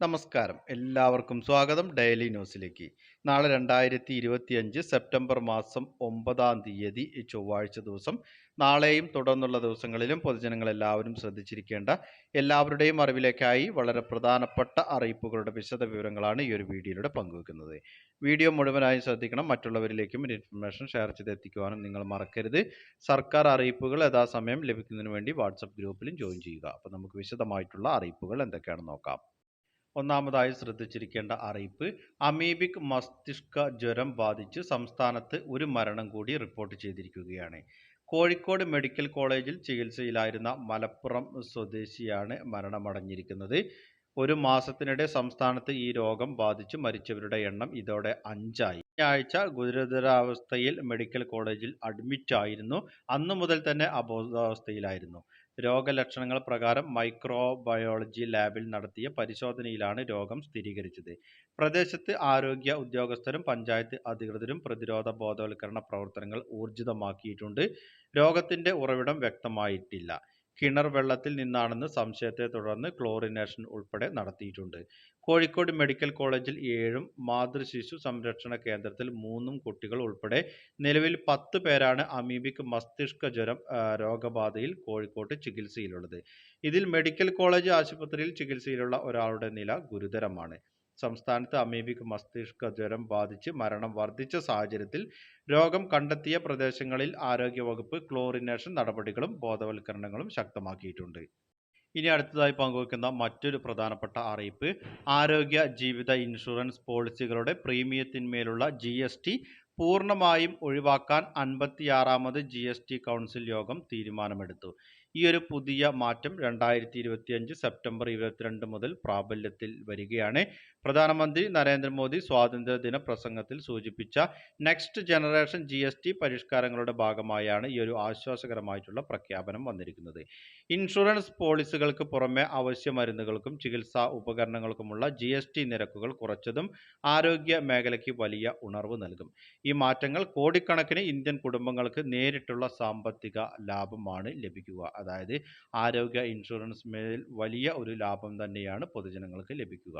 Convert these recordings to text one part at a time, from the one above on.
നമസ്കാരം. എല്ലാവർക്കും സ്വാഗതം ഡെയിലി ന്യൂസിലേക്ക്. നാളെ രണ്ടായിരത്തി ഇരുപത്തിയഞ്ച് സെപ്റ്റംബർ മാസം ഒമ്പതാം തീയതി ചൊവ്വാഴ്ച ദിവസം. നാളെയും തുടർന്നുള്ള ദിവസങ്ങളിലും പൊതുജനങ്ങൾ എല്ലാവരും ശ്രദ്ധിച്ചിരിക്കേണ്ട എല്ലാവരുടെയും അറിവിലേക്കായി വളരെ പ്രധാനപ്പെട്ട അറിയിപ്പുകളുടെ വിശദ വിവരങ്ങളാണ് ഈ ഒരു വീഡിയോയിലൂടെ പങ്കുവെക്കുന്നത്. വീഡിയോ മുഴുവനായും ശ്രദ്ധിക്കണം. മറ്റുള്ളവരിലേക്കും ഇൻഫർമേഷൻ ഷെയർ ചെയ്ത് എത്തിക്കുവാനും നിങ്ങൾ മറക്കരുത്. സർക്കാർ അറിയിപ്പുകൾ യഥാസമയം ലഭിക്കുന്നതിന് വേണ്ടി വാട്സപ്പ് ഗ്രൂപ്പിലും ജോയിൻ ചെയ്യുക. അപ്പോൾ നമുക്ക് വിശദമായിട്ടുള്ള അറിയിപ്പുകൾ എന്തൊക്കെയാണെന്ന് നോക്കാം. ഒന്നാമതായി ശ്രദ്ധിച്ചിരിക്കേണ്ട അറിയിപ്പ് അമീബിക് മസ്തിഷ്ക ജ്വരം ബാധിച്ച് സംസ്ഥാനത്ത് ഒരു മരണം കൂടി റിപ്പോർട്ട് ചെയ്തിരിക്കുകയാണ്. കോഴിക്കോട് മെഡിക്കൽ കോളേജിൽ ചികിത്സയിലായിരുന്ന മലപ്പുറം സ്വദേശിയാണ് മരണമടഞ്ഞിരിക്കുന്നത്. ഒരു മാസത്തിനിടെ സംസ്ഥാനത്ത് ഈ രോഗം ബാധിച്ച് മരിച്ചവരുടെ എണ്ണം ഇതോടെ അഞ്ചായി. ഈ ഗുരുതരാവസ്ഥയിൽ മെഡിക്കൽ കോളേജിൽ അഡ്മിറ്റ് ആയിരുന്നു അന്നു മുതൽ തന്നെ അബോധാവസ്ഥയിലായിരുന്നു. രോഗലക്ഷണങ്ങൾ പ്രകാരം മൈക്രോബയോളജി ലാബിൽ നടത്തിയ പരിശോധനയിലാണ് രോഗം സ്ഥിരീകരിച്ചത്. പ്രദേശത്ത് ആരോഗ്യ ഉദ്യോഗസ്ഥരും പഞ്ചായത്ത് അധികൃതരും പ്രതിരോധ ബോധവൽക്കരണ പ്രവർത്തനങ്ങൾ ഊർജിതമാക്കിയിട്ടുണ്ട്. രോഗത്തിന്റെ ഉറവിടം വ്യക്തമായിട്ടില്ല. കിണർ വെള്ളത്തിൽ നിന്നാണെന്ന് സംശയത്തെ തുടർന്ന് ക്ലോറിനേഷൻ ഉൾപ്പെടെ നടത്തിയിട്ടുണ്ട്. കോഴിക്കോട് മെഡിക്കൽ കോളേജിൽ ഏഴും മാതൃശിശു സംരക്ഷണ കേന്ദ്രത്തിൽ മൂന്നും കുട്ടികൾ ഉൾപ്പെടെ നിലവിൽ പത്ത് പേരാണ് അമീബിക് മസ്തിഷ്ക ജ്വരം രോഗബാധയിൽ കോഴിക്കോട്ട് ചികിത്സയിലുള്ളത്. ഇതിൽ മെഡിക്കൽ കോളേജ് ആശുപത്രിയിൽ ചികിത്സയിലുള്ള ഒരാളുടെ നില ഗുരുതരമാണ്. സംസ്ഥാനത്ത് അമീബിക് മസ്തിഷ്ക ജ്വരം ബാധിച്ച് മരണം വർദ്ധിച്ച സാഹചര്യത്തിൽ രോഗം കണ്ടെത്തിയ പ്രദേശങ്ങളിൽ ആരോഗ്യവകുപ്പ് ക്ലോറിനേഷൻ നടപടികളും ബോധവൽക്കരണങ്ങളും ശക്തമാക്കിയിട്ടുണ്ട്. ഇനി അടുത്തതായി പങ്കുവയ്ക്കുന്ന മറ്റൊരു പ്രധാനപ്പെട്ട അറിയിപ്പ് ആരോഗ്യ ജീവിത ഇൻഷുറൻസ് പോളിസികളുടെ പ്രീമിയത്തിന്മേലുള്ള ജി എസ് ടി പൂർണമായും ഒഴിവാക്കാൻ അൻപത്തിയാറാമത് ജി എസ് ടി കൗൺസിൽ യോഗം തീരുമാനമെടുത്തു. ഈ ഒരു പുതിയ മാറ്റം രണ്ടായിരത്തി ഇരുപത്തിയഞ്ച് സെപ്റ്റംബർ ഇരുപത്തിരണ്ട് മുതൽ പ്രാബല്യത്തിൽ വരികയാണ്. പ്രധാനമന്ത്രി നരേന്ദ്രമോദി സ്വാതന്ത്ര്യദിന പ്രസംഗത്തിൽ സൂചിപ്പിച്ച next generation G S T പരിഷ്കാരങ്ങളുടെ ഭാഗമായാണ് ഈ ഒരു ആശ്വാസകരമായിട്ടുള്ള പ്രഖ്യാപനം വന്നിരിക്കുന്നത്. ഇൻഷുറൻസ് പോളിസികൾക്ക് പുറമെ അവശ്യ മരുന്നുകൾക്കും ചികിത്സാ ഉപകരണങ്ങൾക്കുമുള്ള ജി എസ് ടി നിരക്കുകൾ കുറച്ചതും ആരോഗ്യ മേഖലയ്ക്ക് വലിയ ഉണർവ് നൽകും. ഈ മാറ്റങ്ങൾ കോടിക്കണക്കിന് ഇന്ത്യൻ കുടുംബങ്ങൾക്ക് നേരിട്ടുള്ള സാമ്പത്തിക ലാഭമാണ് ലഭിക്കുക. അതായത് ആരോഗ്യ ഇൻഷുറൻസ് മേൽ വലിയ ഒരു ലാഭം തന്നെയാണ് പൊതുജനങ്ങൾക്ക് ലഭിക്കുക.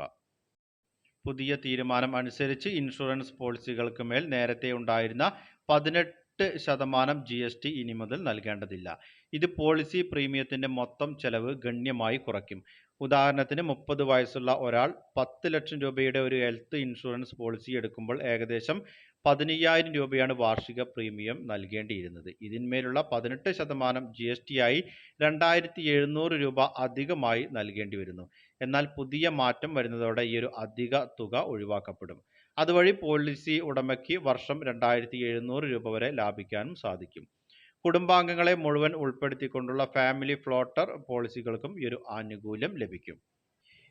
പുതിയ തീരുമാനം അനുസരിച്ച് ഇൻഷുറൻസ് പോളിസികൾക്ക് മേൽ നേരത്തെ ഉണ്ടായിരുന്ന പതിനെട്ട് ശതമാനം ജി എസ് ടി ഇനി മുതൽ നൽകേണ്ടതില്ല. ഇത് പോളിസി പ്രീമിയത്തിന്റെ മൊത്തം ചെലവ് ഗണ്യമായി കുറയ്ക്കും. ഉദാഹരണത്തിന് മുപ്പത് വയസ്സുള്ള ഒരാൾ പത്ത് ലക്ഷം രൂപയുടെ ഒരു ഹെൽത്ത് ഇൻഷുറൻസ് പോളിസി എടുക്കുമ്പോൾ ഏകദേശം പതിനയ്യായിരം രൂപയാണ് വാർഷിക പ്രീമിയം നൽകേണ്ടിയിരുന്നത്. ഇതിന്മേലുള്ള പതിനെട്ട് ശതമാനം ജി എസ് ടി ആയി രണ്ടായിരത്തി എഴുന്നൂറ് രൂപ അധികമായി നൽകേണ്ടി വരുന്നു. എന്നാൽ പുതിയ മാറ്റം വരുന്നതോടെ ഈ ഒരു അധിക തുക ഒഴിവാക്കപ്പെടും. അതുവഴി പോളിസി ഉടമയ്ക്ക് വർഷം രണ്ടായിരത്തി എഴുന്നൂറ് രൂപ വരെ ലാഭിക്കാനും സാധിക്കും. കുടുംബാംഗങ്ങളെ മുഴുവൻ ഉൾപ്പെടുത്തിക്കൊണ്ടുള്ള ഫാമിലി ഫ്ലോട്ടർ പോളിസികൾക്കും ഈ ഒരു ആനുകൂല്യം ലഭിക്കും.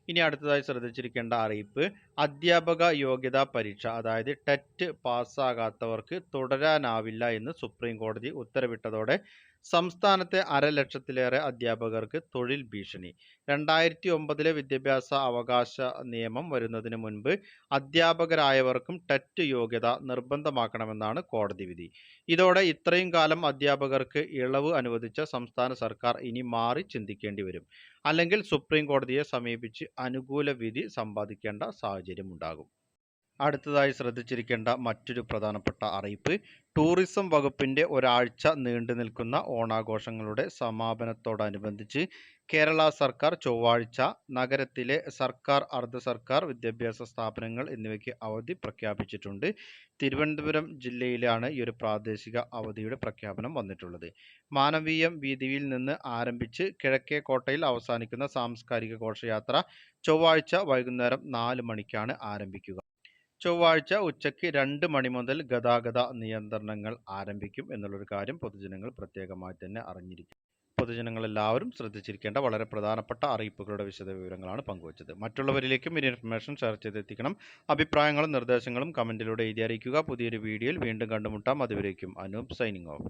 ഇനി അടുത്തതായി ശ്രദ്ധിച്ചിരിക്കേണ്ട അറിയിപ്പ് അധ്യാപക യോഗ്യതാ പരീക്ഷ അതായത് ടെറ്റ് പാസ്സാകാത്തവർക്ക് തുടരാനാവില്ല എന്ന് സുപ്രീം കോടതി ഉത്തരവിട്ടതോടെ സംസ്ഥാനത്തെ അരലക്ഷത്തിലേറെ അധ്യാപകർക്ക് തൊഴിൽ ഭീഷണി. രണ്ടായിരത്തി ഒമ്പതിലെ വിദ്യാഭ്യാസ അവകാശ നിയമം വരുന്നതിന് മുൻപ് അധ്യാപകരായവർക്കും ടെറ്റ് യോഗ്യത നിർബന്ധമാക്കണമെന്നാണ് കോടതി വിധി. ഇതോടെ ഇത്രയും കാലം അധ്യാപകർക്ക് ഇളവ് അനുവദിച്ച സംസ്ഥാന സർക്കാർ ഇനി മാറി ചിന്തിക്കേണ്ടി വരും. അല്ലെങ്കിൽ സുപ്രീം കോടതിയെ സമീപിച്ച് അനുകൂല വിധി സമ്പാദിക്കേണ്ട സാഹചര്യമുണ്ടാകും. അടുത്തതായി ശ്രദ്ധിച്ചിരിക്കേണ്ട മറ്റൊരു പ്രധാനപ്പെട്ട അറിയിപ്പ് ടൂറിസം വകുപ്പിന്റെ ഒരാഴ്ച നീണ്ടു നിൽക്കുന്ന ഓണാഘോഷങ്ങളുടെ സമാപനത്തോടനുബന്ധിച്ച് കേരള സർക്കാർ ചൊവ്വാഴ്ച നഗരത്തിലെ സർക്കാർ അർദ്ധ സർക്കാർ വിദ്യാഭ്യാസ സ്ഥാപനങ്ങൾ എന്നിവയ്ക്ക് അവധി പ്രഖ്യാപിച്ചിട്ടുണ്ട്. തിരുവനന്തപുരം ജില്ലയിലാണ് ഈ ഒരു പ്രാദേശിക അവധിയുടെ പ്രഖ്യാപനം വന്നിട്ടുള്ളത്. മാനവീയം വീതിയിൽ നിന്ന് ആരംഭിച്ച് കിഴക്കേ കോട്ടയിൽ അവസാനിക്കുന്ന സാംസ്കാരിക ഘോഷയാത്ര ചൊവ്വാഴ്ച വൈകുന്നേരം നാല് മണിക്കാണ് ആരംഭിക്കുക. ചൊവ്വാഴ്ച ഉച്ചയ്ക്ക് രണ്ട് മണി മുതൽ ഗതാഗത നിയന്ത്രണങ്ങൾ ആരംഭിക്കും എന്നുള്ളൊരു കാര്യം പൊതുജനങ്ങൾ പ്രത്യേകമായി തന്നെ അറിഞ്ഞിരിക്കും. പൊതുജനങ്ങളെല്ലാവരും ശ്രദ്ധിച്ചിരിക്കേണ്ട വളരെ പ്രധാനപ്പെട്ട അറിയിപ്പുകളുടെ വിശദവിവരങ്ങളാണ് പങ്കുവച്ചത്. മറ്റുള്ളവരിലേക്കും ഈ ഇൻഫർമേഷൻ ഷെയർ ചെയ്തെത്തിക്കണം. അഭിപ്രായങ്ങളും നിർദ്ദേശങ്ങളും കമന്റിലൂടെ എഴുതി അറിയിക്കുക. പുതിയൊരു വീഡിയോയിൽ വീണ്ടും കണ്ടുമുട്ടാം. അതുവരേക്കും അനൂപ് സൈനിങ് ഓഫ്.